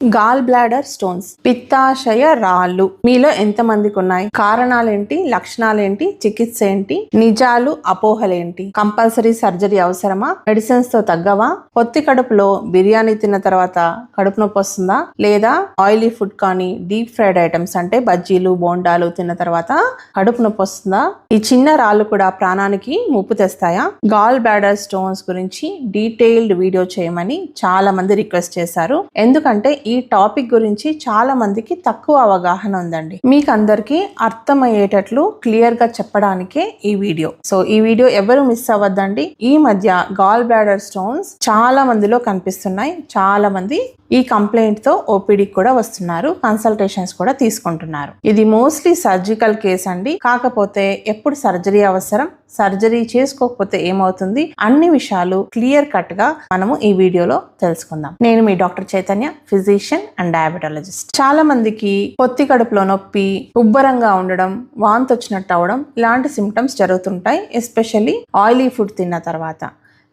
Gall bladder stones పిత్తాశయ రాళ్ళు. మీలో ఎంత మందికి ఉన్నాయి కారణాలేంటి? లక్షణాలేంటి? చికిత్స ఏంటి నిజాలు అపోహలేంటి? కంపల్సరీ సర్జరీ అవసరమా? మెడిసిన్స్తో తగ్గవా? పొత్తి కడుపులో బిర్యానీ తిన్న తర్వాత కడుపు నొప్పి వస్తుందా? లేదా ఆయిలీ ఫుడ్ కానీ డీప్ ఫ్రైడ్ ఐటమ్స్ అంటే బజ్జీలు బోండాలు తిన్న తర్వాత కడుపు నొప్పి వస్తుందా? ఈ చిన్న రాళ్ళు కూడా ప్రాణానికి ముప్పు తెస్తాయా? గాల్ బ్లాడర్ స్టోన్స్ గురించి డీటెయిల్డ్ వీడియో చేయమని చాలా మంది రిక్వెస్ట్ చేశారు. ఎందుకంటే ఈ టాపిక్ గురించి చాలా మందికి తక్కువ అవగాహన ఉందండి. మీకు అందరికి అర్థమయ్యేటట్లు క్లియర్గా చెప్పడానికే ఈ వీడియో. సో ఈ వీడియో ఎవరు మిస్ అవ్వద్దండి. ఈ మధ్య గాల్ బ్లాడర్ స్టోన్స్ చాలా మందిలో కనిపిస్తున్నాయి. చాలా మంది ఈ కంప్లైంట్తో ఓపీడీకి కూడా వస్తున్నారు కన్సల్టేషన్స్ కూడా తీసుకుంటున్నారు. ఇది మోస్ట్లీ సర్జికల్ కేస్ అండి. కాకపోతే ఎప్పుడు సర్జరీ అవసరం సర్జరీ చేసుకోకపోతే ఏమవుతుంది? అన్ని విషయాలు క్లియర్ కట్గా మనము ఈ వీడియోలో తెలుసుకుందాం. నేను మీ doctor Chaitanya physician and diabetologist. చాలా మందికి పొత్తి కడుపులో నొప్పి ఉబ్బరంగా ఉండడం వాంతి వచ్చినట్టు అవడం ఇలాంటి సిమ్టమ్స్ జరుగుతుంటాయి ఎస్పెషల్లీ ఆయిలీ ఫుడ్ తిన్న తర్వాత.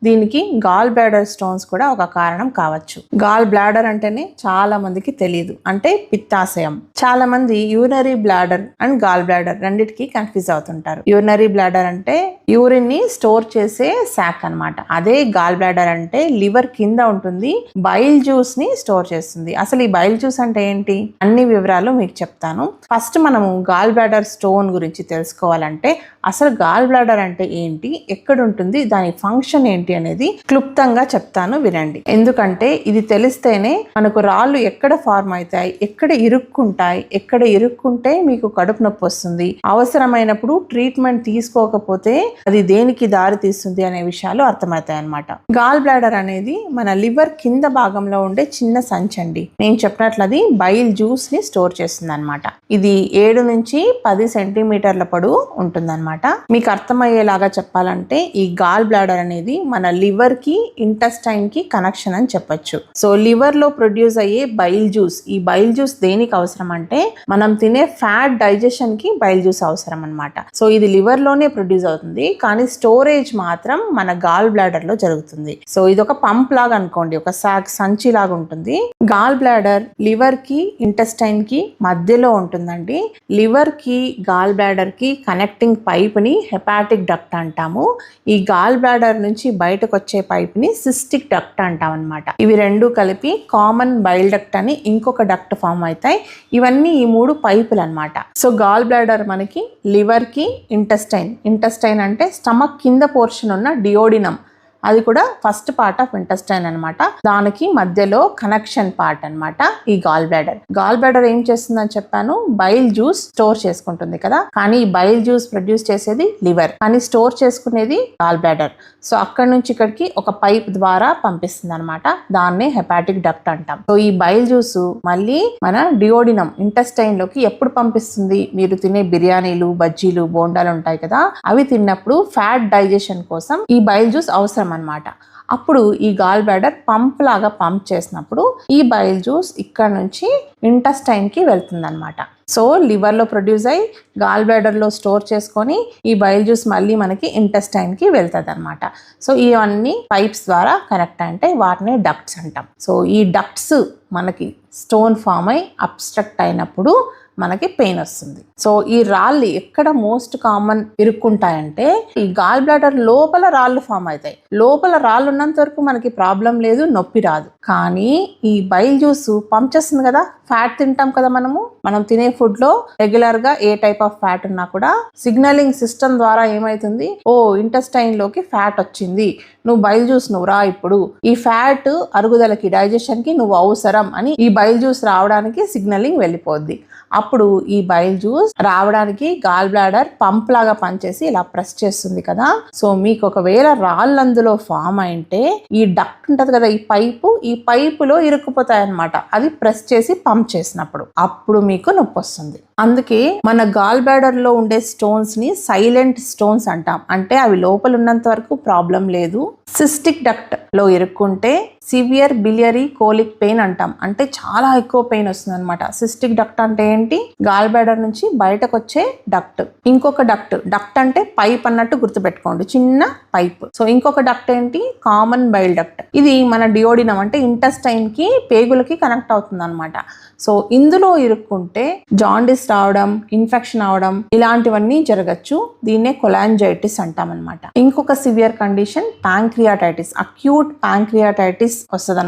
దీనికి గాల్ బ్లాడర్ స్టోన్స్ కూడా ఒక కారణం కావచ్చు. గాల్ బ్లాడర్ అంటేనే చాలా మందికి తెలియదు అంటే పిత్తాశయం. చాలా మంది urinary bladder and gall bladder రెండిటికి కన్ఫ్యూజ్ అవుతుంటారు. యూరినరీ బ్లాడర్ అంటే యూరిన్ని స్టోర్ చేసే శాక్ అన్నమాట. అదే గాల్ బ్లాడర్ అంటే లివర్ కింద ఉంటుంది బైల్ జ్యూస్ని స్టోర్ చేస్తుంది. అసలు ఈ బైల్ జ్యూస్ అంటే ఏంటి? అన్ని వివరాలు మీకు చెప్తాను. ఫస్ట్ మనము గాల్ బ్లాడర్ స్టోన్ గురించి తెలుసుకోవాలంటే అసలు గాల్ బ్లాడర్ అంటే ఏంటి? ఎక్కడ ఉంటుంది దాని ఫంక్షన్ ఏంటి అనేది క్లుప్తంగా చెప్తాను వినండి. ఎందుకంటే ఇది తెలిస్తేనే మనకు రాళ్ళు ఎక్కడ ఫార్మ్ అవుతాయి? ఎక్కడ ఇరుక్కుంటాయి? ఎక్కడ ఇరుక్కుంటే మీకు కడుపు నొప్పి వస్తుంది? అవసరమైనప్పుడు ట్రీట్మెంట్ తీసుకోకపోతే అది దేనికి దారి తీస్తుంది అనే విషయాలు అర్థమవుతాయి అనమాట గాల్ బ్లాడర్ అనేది మన లివర్ కింద భాగంలో ఉండే చిన్న సంచండి. నేను చెప్పినట్లు అది బైల్ జ్యూస్ని స్టోర్ చేస్తుంది అనమాట ఇది ఏడు నుంచి పది సెంటీమీటర్ల పొడవు ఉంటుందన్నమాట. మీకు అర్థమయ్యేలాగా చెప్పాలంటే ఈ గాల్ బ్లాడర్ అనేది మన లివర్కి ఇంటెస్టైన్కి కనెక్షన్ అని చెప్పొచ్చు. సో లివర్లో ప్రొడ్యూస్ అయ్యే బైల్ జ్యూస్. ఈ బైల్ జ్యూస్ దేనికి అవసరం అంటే మనం తినే ఫ్యాట్ డైజెషన్కి బైల్ జ్యూస్ అవసరం అనమాట సో ఇది లివర్లోనే ప్రొడ్యూస్ అవుతుంది. కానీ స్టోరేజ్ మాత్రం మన గాల్ బ్లాడర్లో జరుగుతుంది. సో ఇది ఒక పంప్ లాగా అనుకోండి. ఒక సాక్ సంచి లాగా ఉంటుంది. గాల్ బ్లాడర్ లివర్కి ఇంటెస్టైన్కి మధ్యలో ఉంటుందండి. లివర్కి గాల్ బ్లాడర్కి కనెక్టింగ్ పైప్ని హెపాటిక్ డక్ట్ అంటాము. ఈ గాల్ బ్లాడర్ నుంచి బయటకు వచ్చే పైప్ని సిస్టిక్ డక్ట్ అంటాం అనమాట ఇవి రెండు కలిపి కామన్ బైల్ డక్ట్ అని ఇంకొక డక్ట్ ఫామ్ అవుతాయి. ఇవన్నీ ఈ మూడు పైపులు అనమాట సో గాల్ బ్లాడర్ మనకి లివర్కి ఇంటెస్టైన్ ఇంటెస్టైన్ అంటే స్టమక్ కింద పోర్షన్ ఉన్న డియోడినం. అది కూడా ఫస్ట్ పార్ట్ ఆఫ్ ఇంటెస్టైన్ అన్నమాట. దానికి మధ్యలో కనెక్షన్ పార్ట్ అన్నమాట ఈ గాల్ బ్లాడర్ గాల్ బ్లాడర్ ఏం చేస్తుందని చెప్పాను బైల్ జ్యూస్ స్టోర్ చేసుకుంటుంది కదా? కానీ ఈ బైల్ జ్యూస్ ప్రొడ్యూస్ చేసేది లివర్ కానీ స్టోర్ చేసుకునేది గాల్ బ్లాడర్ సో అక్కడ నుంచి ఇక్కడికి ఒక పైప్ ద్వారా పంపిస్తుంది అనమాట దాన్నే హెపాటిక్ డక్ట్ అంటాం. సో ఈ బైల్ జ్యూస్ మళ్ళీ మన డియోడినం ఇంటెస్టైన్లోకి ఎప్పుడు పంపిస్తుంది? మీరు తినే బిర్యానీలు బజ్జీలు బోండాలు ఉంటాయి కదా? అవి తిన్నప్పుడు ఫ్యాట్ డైజెషన్ కోసం ఈ బైల్ జ్యూస్ అవసరం. అనమాట అప్పుడు ఈ గాల్ బ్యాడర్ పంప్ లాగా పంప్ చేసినప్పుడు ఈ బైల్ జ్యూస్ ఇక్కడ నుంచి ఇంటస్టైన్కి కి సో లివర్లో ప్రొడ్యూస్ అయ్యి గాల్ బ్యాడర్లో స్టోర్ చేసుకొని ఈ బైల్ జ్యూస్ మళ్ళీ మనకి ఇంటెస్టైన్కి వెళ్తుంది అనమాట సో ఇవన్నీ పైప్స్ ద్వారా కనెక్ట్ అంటే వాటిని డక్ట్స్ అంటాం. సో ఈ డక్ట్స్ మనకి స్టోన్ ఫామ్ అయి అబ్స్ట్రక్ట్ అయినప్పుడు మనకి పెయిన్ వస్తుంది. సో ఈ రాళ్ళు ఎక్కడ మోస్ట్ కామన్ ఇరుక్కుంటాయంటే ఈ గాల్ బ్లాడర్ లోపల రాళ్ళు ఫామ్ అవుతాయి. లోపల రాళ్ళు ఉన్నంత వరకు మనకి ప్రాబ్లం లేదు నొప్పి రాదు. కానీ ఈ బైల్ జ్యూస్ పంప్ చేస్తుంది కదా ఫ్యాట్ తింటాం కదా మనము మనం తినే ఫుడ్లో రెగ్యులర్గా ఏ టైప్ ఆఫ్ ఫ్యాట్ ఉన్నా కూడా సిగ్నలింగ్ సిస్టమ్ ద్వారా ఏమైతుంది ఓ ఇంటెస్టైన్లోకి ఫ్యాట్ వచ్చింది నువ్వు బైల్ జ్యూస్ నువ్వు రా ఇప్పుడు ఈ ఫ్యాట్ అరుగుదలకి డైజెషన్కి నువ్వు అవసరం అని ఈ బైల్ జ్యూస్ రావడానికి సిగ్నలింగ్ వెళ్ళిపోద్ది. అప్పుడు ఈ బైల్ జ్యూస్ రావడానికి గాల్ బ్లాడర్ పంప్ లాగా పనిచేసి ఇలా ప్రెస్ చేస్తుంది కదా. సో మీకు ఒకవేళ రాళ్ళు అందులో ఫామ్ అయింటే ఈ డక్ట్ ఉంటుంది కదా ఈ పైపు ఈ పైపులో ఇరుక్కుపోతాయి అనమాట అది ప్రెస్ చేసి పంప్ చేసినప్పుడు అప్పుడు మీకు నొప్పి వస్తుంది అందుకే మన గాల్ బ్లాడర్లో ఉండే స్టోన్స్ని సైలెంట్ స్టోన్స్ అంటాం. అంటే అవి లోపల ఉన్నంత వరకు ప్రాబ్లం లేదు. సిస్టిక్ డక్ట్లో ఇరుక్కుంటే సివియర్ బిలియరీ కోలిక్ పెయిన్ అంటాం. అంటే చాలా ఎక్కువ పెయిన్ వస్తుంది అనమాట సిస్టిక్ డక్ట్ అంటే ఏంటి? గాల్ నుంచి బయటకు వచ్చే డక్ట్. ఇంకొక డక్ట్. డక్ట్ అంటే పైప్ అన్నట్టు గుర్తుపెట్టుకోండి. చిన్న పైప్. సో ఇంకొక డక్ట్ ఏంటి? Common bile duct. ఇది మన డియోడినం అంటే ఇంటెస్టైన్కి పేగులకి కనెక్ట్ అవుతుంది అనమాట సో ఇందులో ఇరుక్కుంటే జాండిస్ రావడం ఇన్ఫెక్షన్ అవడం ఇలాంటివన్నీ జరగచ్చు. దీన్నే కొలాంజైటిస్ అంటాం అనమాట ఇంకొక severe condition pancreatitis. Acute pancreatitis వస్తుంది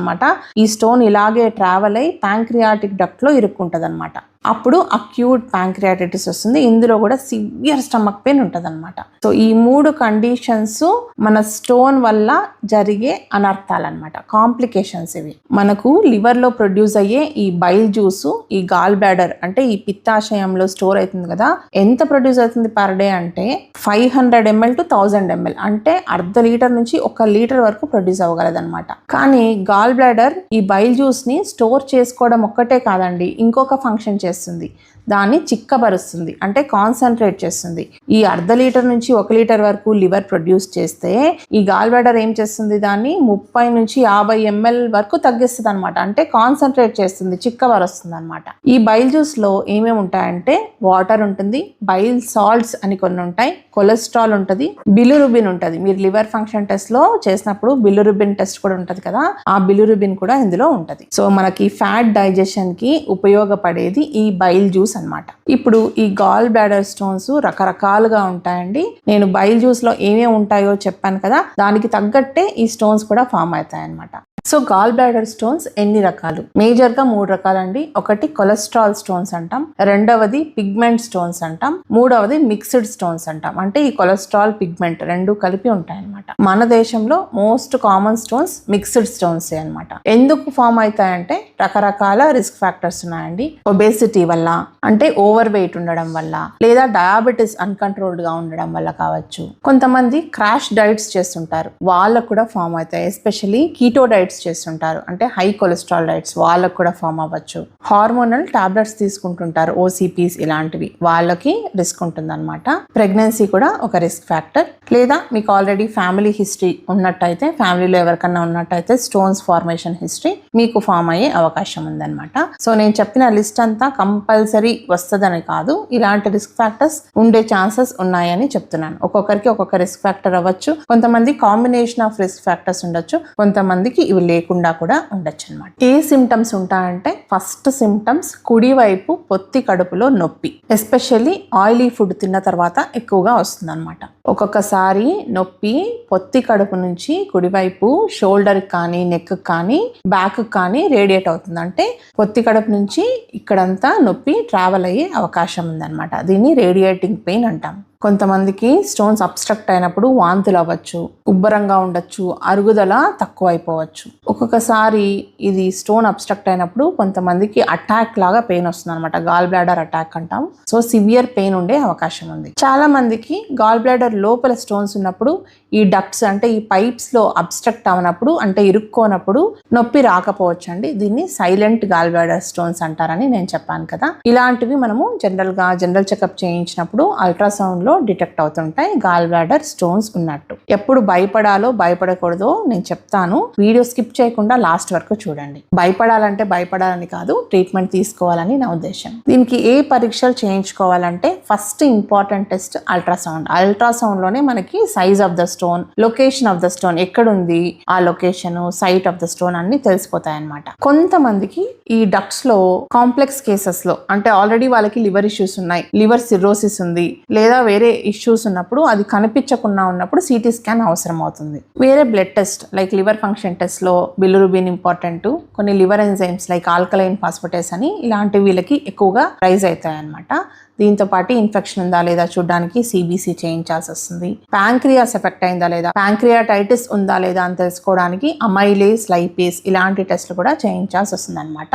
ఈ స్టోన్ ఇలాగే ట్రావెల్ అయి ప్యాంక్రియాటిక్ డక్ట్లో ఇరుక్కుంటది అనమాట అప్పుడు అక్యూట్ ప్యాంక్రియాటైటిస్ వస్తుంది. ఇందులో కూడా సివియర్ స్టమక్ పెయిన్ ఉంటుంది అనమాట సో ఈ మూడు కండిషన్స్ మన స్టోన్ వల్ల జరిగే అనర్థాలు అనమాట కాంప్లికేషన్స్ ఇవి. మనకు లివర్లో ప్రొడ్యూస్ అయ్యే ఈ బైల్ జ్యూస్ ఈ గాల్ బ్యాడర్ అంటే ఈ పిత్తాశయంలో స్టోర్ అవుతుంది కదా. ఎంత ప్రొడ్యూస్ అవుతుంది పర్ డే అంటే five hundred ML to thousand ML అంటే అర్ధ లీటర్ నుంచి ఒక లీటర్ వరకు ప్రొడ్యూస్ అవ్వగలదు అనమాట కానీ గాల్ బ్లాడర్ ఈ బైల్ జ్యూస్ని స్టోర్ చేసుకోవడం ఒక్కటే కాదండి. ఇంకొక ఫంక్షన్ చేస్తుంది. చేస్తుంది దాన్ని చిక్కబరుస్తుంది అంటే కాన్సన్ట్రేట్ చేస్తుంది. ఈ అర్ధ లీటర్ నుంచి ఒక లీటర్ వరకు లివర్ ప్రొడ్యూస్ చేస్తే ఈ గాల్ ఏం చేస్తుంది దాన్ని? ముప్పై నుంచి యాభై ఎంఎల్ వరకు తగ్గిస్తుంది అనమాట అంటే కాన్సన్ట్రేట్ చేస్తుంది చిక్కబరుస్తుంది అనమాట ఈ బైల్ జ్యూస్లో ఏమేమి ఉంటాయంటే వాటర్ ఉంటుంది బైల్ సాల్ట్స్ అని కొన్ని ఉంటాయి కొలెస్ట్రాల్ ఉంటుంది బిలురుబిన్ ఉంటుంది. మీరు లివర్ ఫంక్షన్ టెస్ట్లో చేసినప్పుడు బిలురుబిన్ టెస్ట్ కూడా ఉంటుంది కదా ఆ బిలురుబిన్ కూడా ఇందులో ఉంటుంది. సో మనకి ఫ్యాట్ డైజెషన్కి ఉపయోగపడేది ఈ బైల్ జ్యూస్ అన్నమాట. ఇప్పుడు ఈ గాల్ బ్లాడర్ స్టోన్స్ రకరకాలుగా ఉంటాయండి. నేను బైల్ జ్యూస్లో ఏమేమి ఉంటాయో చెప్పాను కదా దానికి తగ్గట్టే ఈ స్టోన్స్ కూడా ఫామ్ అవుతాయి అనమాట సో గాల్ బ్లాడర్ స్టోన్స్ ఎన్ని రకాలు? మేజర్గా మూడు రకాలండి. ఒకటి కొలెస్ట్రాల్ స్టోన్స్ అంటాం. రెండవది పిగ్మెంట్ స్టోన్స్ అంటాం. మూడవది మిక్స్డ్ స్టోన్స్ అంటాం. అంటే ఈ కొలెస్ట్రాల్ పిగ్మెంట్ రెండు కలిపి ఉంటాయి అనమాట మన దేశంలో most common stones mixed stones అనమాట ఎందుకు ఫామ్ అవుతాయంటే రకరకాల రిస్క్ ఫ్యాక్టర్స్ ఉన్నాయండి. ఒబేసిటీ వల్ల అంటే ఓవర్ వెయిట్ ఉండడం వల్ల లేదా డయాబెటీస్ అన్కంట్రోల్డ్గా ఉండడం వల్ల కావచ్చు. కొంతమంది క్రాష్ డైట్స్ చేస్తుంటారు. వాళ్ళకు కూడా ఫామ్ అవుతాయి. ఎస్పెషలీ కీటో డైట్స్ చేస్తుంటారు. అంటే హై కొలెస్ట్రాల్ డైట్స్ వాళ్ళకు కూడా ఫామ్ అవ్వచ్చు. Hormonal tablets తీసుకుంటుంటారు. ఓసీపీస్ ఇలాంటివి. వాళ్ళకి రిస్క్ ఉంటుందన్నమాట. ప్రెగ్నెన్సీ కూడా ఒక రిస్క్ ఫ్యాక్టర్. లేదా మీకు ఆల్రెడీ ఫ్యామిలీ హిస్టరీ ఉన్నట్టయితే ఫ్యామిలీలో ఎవరికన్నా ఉన్నట్టయితే స్టోన్స్ ఫార్మేషన్ హిస్టరీ మీకు ఫామ్ అయ్యే అవకాశం ఉందన్నమాట. సో నేను చెప్పిన లిస్ట్ అంతా కంపల్సరీ వస్తుందని కాదు. ఇలాంటి రిస్క్ ఫ్యాక్టర్స్ ఉండే ఛాన్సెస్ ఉన్నాయని చెప్తున్నాను. ఒక్కొక్కరికి ఒక్కొక్క రిస్క్ ఫ్యాక్టర్ అవ్వచ్చు. కొంతమంది కాంబినేషన్ ఆఫ్ రిస్క్ ఫ్యాక్టర్స్ ఉండొచ్చు. కొంతమందికి ఇవి లేకుండా కూడా ఉండొచ్చు అనమాట ఏ సిమ్టమ్స్ ఉంటాయంటే ఫస్ట్ సిమ్టమ్స్ కుడివైపు పొత్తి కడుపులో నొప్పి. ఎస్పెషల్లీ ఆయిలీ ఫుడ్ తిన్న తర్వాత ఎక్కువగా వస్తుంది అనమాట ఒక్కొక్కసారి నొప్పి పొత్తి కడుపు నుంచి కుడివైపు షోల్డర్ కానీ నెక్ కానీ బ్యాక్ కానీ రేడియేట్ అవుతుంది. అంటే పొత్తి కడుపు నుంచి ఇక్కడంతా నొప్పి ట్రావెల్ అయ్యే అవకాశం ఉందన్నమాట. దీన్ని రేడియేటింగ్ పెయిన్ అంటాం. కొంతమందికి స్టోన్స్ అబ్స్ట్రక్ట్ అయినప్పుడు వాంతులు అవ్వచ్చు ఉబ్బరంగా ఉండొచ్చు అరుగుదల తక్కువ అయిపోవచ్చు ఒక్కొక్కసారి ఇది స్టోన్ అబ్స్ట్రక్ట్ అయినప్పుడు కొంతమందికి అటాక్ లాగా పెయిన్ వస్తుంది అనమాట గాల్ బ్లాడర్ అటాక్ అంటాం. సో సివియర్ పెయిన్ ఉండే అవకాశం ఉంది. చాలా మందికి గాల్ బ్లాడర్ లోపల స్టోన్స్ ఉన్నప్పుడు ఈ డక్ట్స్ అంటే ఈ పైప్స్లో అబ్స్ట్రక్ట్ అవనప్పుడు అంటే ఇరుక్కోనప్పుడు నొప్పి రాకపోవచ్చు అండి దీన్ని సైలెంట్ గాల్బ్లాడర్ స్టోన్స్ అంటారని నేను చెప్పాను కదా. ఇలాంటివి మనము జనరల్గా జనరల్ చెకప్ చేయించినప్పుడు అల్ట్రాసౌండ్లో డిటెక్ట్ అవుతుంటాయి. గాల్బ్లాడర్ స్టోన్స్ ఉన్నట్టు. ఎప్పుడు భయపడాలో భయపడకూడదో నేను చెప్తాను. వీడియో స్కిప్ చేయకుండా లాస్ట్ వరకు చూడండి. భయపడాలంటే భయపడాలని కాదు ట్రీట్మెంట్ తీసుకోవాలని నా ఉద్దేశం. దీనికి ఏ పరీక్షలు చేయించుకోవాలంటే ఫస్ట్ ఇంపార్టెంట్ టెస్ట్ అల్ట్రాసౌండ్ అల్ట్రాసౌండ్లోనే మనకి size of the stone location of the stone ఎక్కడుంది ఆ location site of the stone అన్ని తెలిసిపోతాయి అనమాట కొంతమందికి ఈ డక్ట్స్లో కాంప్లెక్స్ కేసెస్లో అంటే ఆల్రెడీ వాళ్ళకి లివర్ ఇష్యూస్ ఉన్నాయి లివర్ సిర్రోసిస్ ఉంది లేదా వేరే ఇష్యూస్ ఉన్నప్పుడు అది కనిపించకుండా ఉన్నప్పుడు సిటీ స్కాన్ అవసరం అవుతుంది వేరే blood test like liver function టెస్ట్లో బిల్లురుబిన్ ఇంపార్టెంట్ కొన్ని liver enzymes like alkaline phosphatase అని ఇలాంటి వీళ్ళకి ఎక్కువగా రైజ్ అవుతాయి అనమాట దీంతో పాటు ఇన్ఫెక్షన్ ఉందా లేదా చూడడానికి సిబిసి చేయించాల్సి వస్తుంది. ప్యాంక్రియాస్ ఎఫెక్ట్ అయిందా లేదా ప్యాంక్రియాటైటిస్ ఉందా లేదా అని తెలుసుకోవడానికి అమైలేస్ లైపేస్ ఇలాంటి టెస్ట్లు కూడా చేయించాల్సి వస్తుంది అనమాట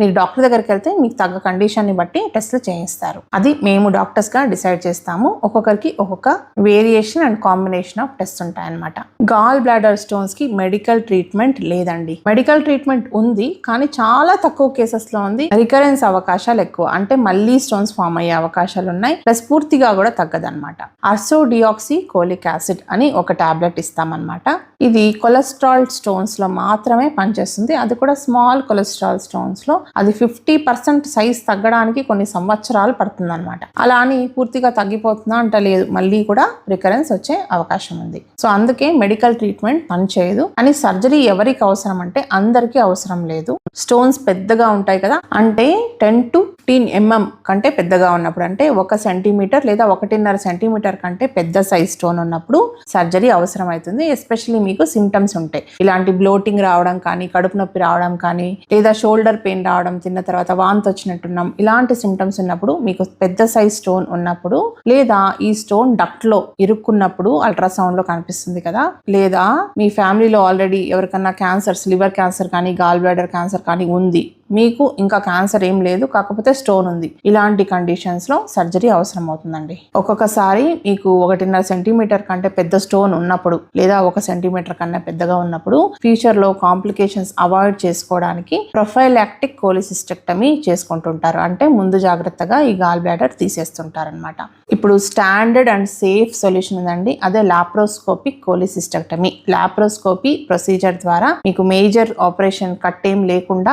మీరు డాక్టర్ దగ్గరికి వెళ్తే మీకు తగ్గ కండిషన్ని బట్టి టెస్ట్లు చేయిస్తారు. అది మేము డాక్టర్స్గా డిసైడ్ చేస్తాము. ఒక్కొక్కరికి ఒక్కొక్క variation and combination of test ఉంటాయన్నమాట. గాల్ బ్లాడర్ స్టోన్స్కి మెడికల్ ట్రీట్మెంట్ లేదండి. మెడికల్ ట్రీట్మెంట్ ఉంది కానీ చాలా తక్కువ కేసెస్లో ఉంది. రికరెన్స్ అవకాశాలు ఎక్కువ. అంటే మళ్ళీ స్టోన్స్ ఫామ్ అయ్యే అవకాశాలు ఉన్నాయి. ప్లస్ పూర్తిగా కూడా తగ్గదన్నమాట. అర్సో డియాక్సీ కోలిక్ యాసిడ్ అని ఒక టాబ్లెట్ ఇస్తామన్నమాట. ఇది కొలెస్ట్రాల్ స్టోన్స్లో మాత్రమే పనిచేస్తుంది. అది కూడా స్మాల్ కొలెస్ట్రాల్ స్టోన్స్ లో అది ఫిఫ్టీ పర్సెంట్ సైజ్ తగ్గడానికి కొన్ని సంవత్సరాలు పడుతుందన్నమాట. అలా అని పూర్తిగా తగ్గిపోతుందా అంట లేదు. మళ్ళీ కూడా రికరెన్స్ వచ్చే అవకాశం ఉంది. సో అందుకే మెడికల్ ట్రీట్మెంట్ పనిచేయదు. అని సర్జరీ ఎవరికి అవసరం అంటే అందరికీ అవసరం లేదు. స్టోన్స్ పెద్దగా ఉంటాయి కదా అంటే టెన్ టు ఫిఫ్టీన్ ఎంఎం కంటే పెద్దగా ఉన్నప్పుడు అంటే ఒక సెంటీమీటర్ లేదా ఒకటిన్నర సెంటీమీటర్ కంటే పెద్ద సైజ్ స్టోన్ ఉన్నప్పుడు సర్జరీ అవసరం అవుతుంది ఎస్పెషల్లీ మీకు సిమ్టమ్స్ ఉంటాయి. ఇలాంటి బ్లోటింగ్ రావడం కానీ కడుపు నొప్పి రావడం కానీ లేదా షోల్డర్ పెయిన్ రావడం తిన్న తర్వాత వాంతి వచ్చినట్టున్నాం ఇలాంటి సిమ్టమ్స్ ఉన్నప్పుడు మీకు పెద్ద సైజ్ స్టోన్ ఉన్నప్పుడు లేదా ఈ స్టోన్ డక్ట్లో ఇరుక్కున్నప్పుడు అల్ట్రాసౌండ్లో కనిపిస్తుంది కదా లేదా మీ ఫ్యామిలీలో ఆల్రెడీ ఎవరికన్నా క్యాన్సర్స్ లివర్ క్యాన్సర్ కానీ గాల్ బ్లాడర్ క్యాన్సర్ కానీ ఉంది. మీకు ఇంకా క్యాన్సర్ ఏం లేదు కాకపోతే స్టోన్ ఉంది. ఇలాంటి కండిషన్స్లో సర్జరీ అవసరం అవుతుందండి ఒక్కొక్కసారి మీకు ఒకటిన్నర సెంటీమీటర్ కంటే పెద్ద స్టోన్ ఉన్నప్పుడు లేదా ఒక సెంటీమీటర్ కన్నా పెద్దగా ఉన్నప్పుడు ఫ్యూచర్లో కాంప్లికేషన్స్ అవాయిడ్ చేసుకోవడానికి ప్రొఫైలాక్టిక్ కోలిసిస్టెక్టమీ చేసుకుంటుంటారు. అంటే ముందు జాగ్రత్తగా ఈ గాల్ బ్లాడర్ తీసేస్తుంటారనమాట ఇప్పుడు స్టాండర్డ్ అండ్ సేఫ్ సొల్యూషన్ ఉందండి. అదే లాప్రోస్కోపిక్ కోలిసిస్టెక్టమీ లాప్రోస్కోపీ ప్రొసీజర్ ద్వారా మీకు మేజర్ ఆపరేషన్ కట్ ఏం లేకుండా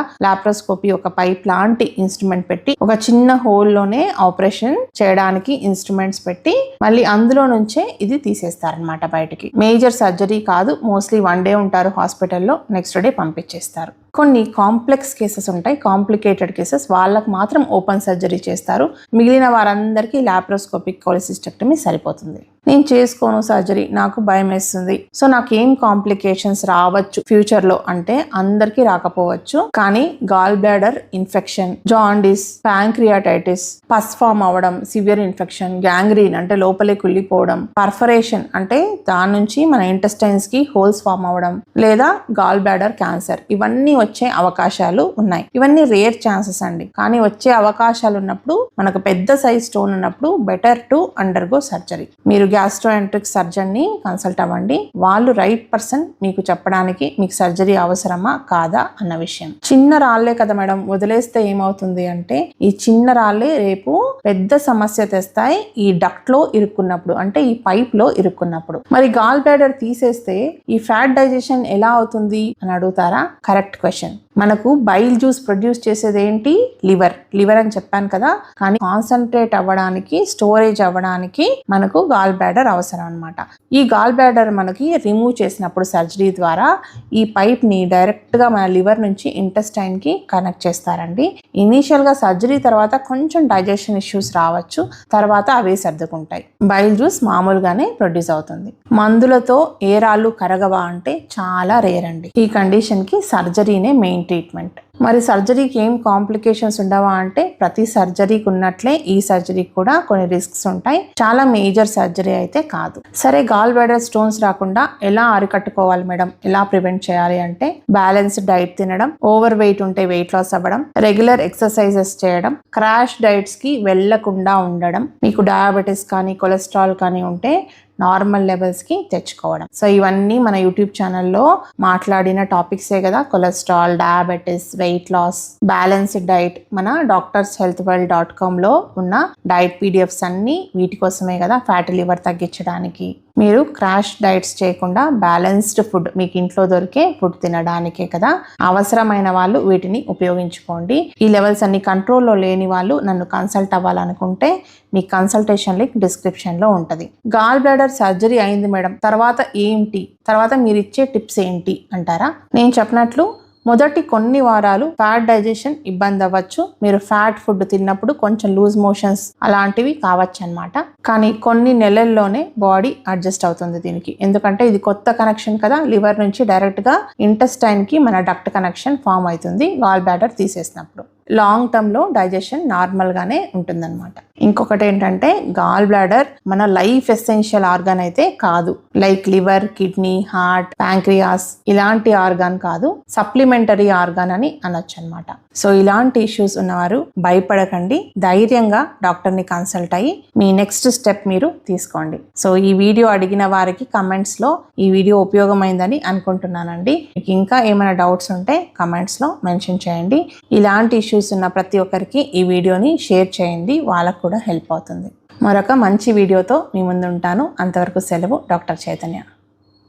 లాప్రోస్కోపీ ఒక పైప్ లాంటి ఇన్స్ట్రుమెంట్ పెట్టి ఒక చిన్న హోల్లోనే ఆపరేషన్ చేయడానికి ఇన్స్ట్రుమెంట్స్ పెట్టి మళ్ళీ అందులో నుంచే ఇది తీసేస్తారనమాట బయటికి. మేజర్ సర్జరీ కాదు మోస్ట్లీ వన్ డే ఉంటారు హాస్పిటల్లో నెక్స్ట్ డే పంపించేస్తారు. కొన్ని కాంప్లెక్స్ కేసెస్ ఉంటాయి కాంప్లికేటెడ్ కేసెస్. వాళ్ళకు మాత్రం ఓపెన్ సర్జరీ చేస్తారు. మిగిలిన వారందరికీ లాప్రోస్కోపిక్ కోలిసిస్టెక్టమీ సరిపోతుంది. నేను చేసుకోను సర్జరీ నాకు భయం వేస్తుంది. సో నాకు ఏం కాంప్లికేషన్స్ రావచ్చు ఫ్యూచర్లో అంటే అందరికీ రాకపోవచ్చు. కానీ gall bladder infection jaundice pancreatitis pus form అవ్వడం సివియర్ ఇన్ఫెక్షన్ గ్యాంగ్రీన్ అంటే లోపలే కుళ్ళిపోవడం పర్ఫరేషన్ అంటే దాని నుంచి మన ఇంటెస్టైన్స్కి హోల్స్ ఫామ్ అవ్వడం లేదా గాల్ బ్లాడర్ క్యాన్సర్. ఇవన్నీ వచ్చే అవకాశాలు ఉన్నాయి. ఇవన్నీ రేర్ ఛాన్సెస్ అండి. కానీ వచ్చే అవకాశాలు ఉన్నప్పుడు మనకు పెద్ద సైజ్ స్టోన్ ఉన్నప్పుడు బెటర్ టు అండర్గో సర్జరీ మీరు గ్యాస్ట్రోఎంట్రిక్ సర్జన్ని కన్సల్ట్ అవ్వండి. వాళ్ళు రైట్ పర్సన్ మీకు చెప్పడానికి మీకు సర్జరీ అవసరమా కాదా అన్న విషయం. చిన్న రాళ్ళే కదా మేడం వదిలేస్తే ఏమవుతుంది అంటే ఈ చిన్న రాళ్ళే రేపు పెద్ద సమస్య తెస్తాయి ఈ డక్ట్లో ఇరుక్కున్నప్పుడు అంటే ఈ పైప్లో ఇరుక్కున్నప్పుడు. మరి గాల్ బ్లాడర్ తీసేస్తే ఈ ఫ్యాట్ డైజెషన్ ఎలా అవుతుంది అని అడుగుతారా? కరెక్ట్ క్వశ్చన్ మనకు బైల్ జ్యూస్ ప్రొడ్యూస్ చేసేది ఏంటి లివర్. లివర్ అని చెప్పాను కదా. కానీ కాన్సన్ట్రేట్ అవ్వడానికి స్టోరేజ్ అవ్వడానికి మనకు గాల్ బ్యాడర్ అవసరం అనమాట ఈ గాల్ బ్యాడర్ మనకి రిమూవ్ చేసినప్పుడు సర్జరీ ద్వారా ఈ పైప్ని డైరెక్ట్గా మన లివర్ నుంచి ఇంటెస్టైన్కి కనెక్ట్ చేస్తారండి. ఇనీషియల్గా సర్జరీ తర్వాత కొంచెం డైజెషన్ ఇష్యూస్ రావచ్చు. తర్వాత అవే సర్దుకుంటాయి. బైల్ జ్యూస్ మామూలుగానే ప్రొడ్యూస్ అవుతుంది. మందులతో ఏ రాళ్ళు కరగవా అంటే చాలా రేర్ అండి. ఈ కండిషన్కి దీనే మెయిన్ ట్రీట్మెంట్. మరి సర్జరీకి ఏం కాంప్లికేషన్స్ ఉండవా అంటే ప్రతి సర్జరీకి ఉన్నట్లే ఈ సర్జరీకి కూడా కొన్ని రిస్క్స్ ఉంటాయి. చాలా మేజర్ సర్జరీ అయితే కాదు. సరే గాల్ బ్లాడర్ స్టోన్స్ రాకుండా ఎలా అరికట్టుకోవాలి మేడం? ఎలా ప్రివెంట్ చేయాలి అంటే బ్యాలెన్స్డ్ డైట్ తినడం ఓవర్ వెయిట్ ఉంటే వెయిట్ లాస్ అవ్వడం రెగ్యులర్ ఎక్సర్సైజెస్ చేయడం క్రాష్ డైట్స్కి వెళ్ళకుండా ఉండడం మీకు డయాబెటీస్ కానీ కొలెస్ట్రాల్ కానీ ఉంటే నార్మల్ లెవెల్స్కి తెచ్చుకోవడం. సో ఇవన్నీ మన యూట్యూబ్ ఛానల్లో మాట్లాడిన టాపిక్సే కదా. Cholesterol diabetes weight loss balanced diet మన డాక్టర్స్ హెల్త్ వరల్డ్ డాట్ కామ్లో ఉన్న డైట్ పీడిఎఫ్స్ అన్నీ వీటి కోసమే కదా. ఫ్యాటీ లివర్ తగ్గించడానికి. మీరు క్రాష్ డైట్స్ చేయకుండా బ్యాలెన్స్డ్ ఫుడ్ మీకు ఇంట్లో దొరికే ఫుడ్ తినడానికే కదా. అవసరమైన వాళ్ళు వీటిని ఉపయోగించుకోండి. ఈ లెవెల్స్ అన్ని కంట్రోల్లో లేని వాళ్ళు నన్ను కన్సల్ట్ అవ్వాలనుకుంటే మీ కన్సల్టేషన్ లింక్ డిస్క్రిప్షన్లో ఉంటుంది. గాల్ బ్లాడర్ సర్జరీ అయింది మేడం. తర్వాత ఏంటి? తర్వాత మీరు ఇచ్చే టిప్స్ ఏంటి? అంటారా? నేను చెప్పినట్లు మొదటి కొన్ని వారాలు ఫ్యాట్ డైజెషన్ ఇబ్బంది అవ్వచ్చు మీరు ఫ్యాట్ ఫుడ్ తిన్నప్పుడు కొంచెం లూజ్ మోషన్స్ అలాంటివి కావచ్చు అనమాట కానీ కొన్ని నెలల్లోనే బాడీ అడ్జస్ట్ అవుతుంది దీనికి. ఎందుకంటే ఇది కొత్త కనెక్షన్ కదా లివర్ నుంచి డైరెక్ట్గా ఇంటెస్టైన్కి మన డక్ట్ కనెక్షన్ ఫామ్ అవుతుంది గాల్ బ్యాటర్ తీసేసినప్పుడు. లాంగ్ టర్మ్లో డైజెషన్ నార్మల్గానే ఉంటుందన్నమాట. ఇంకొకటి ఏంటంటే గాల్ బ్లాడర్ మన లైఫ్ ఎసెన్షియల్ ఆర్గాన్ అయితే కాదు. Like liver kidney heart pancreas ఇలాంటి ఆర్గాన్ కాదు. సప్లిమెంటరీ ఆర్గాన్ అని అనొచ్చు అనమాట సో ఇలాంటి ఇష్యూస్ ఉన్నవారు భయపడకండి. ధైర్యంగా డాక్టర్ని కన్సల్ట్ అయ్యి మీ నెక్స్ట్ స్టెప్ మీరు తీసుకోండి. సో ఈ వీడియో అడిగిన వారికి కమెంట్స్లో ఈ వీడియో ఉపయోగమైందని అనుకుంటున్నానండి. మీకు ఇంకా ఏమైనా డౌట్స్ ఉంటే కమెంట్స్లో మెన్షన్ చేయండి. ఇలాంటి ఇష్యూస్ ఇష్యూస్ ఉన్న ప్రతి ఒక్కరికి ఈ వీడియోని షేర్ చేయండి. వాళ్ళకు కూడా హెల్ప్ అవుతుంది. మరొక మంచి వీడియోతో మీ ముందు ఉంటాను అంతవరకు సెలవు. డాక్టర్ చైతన్య.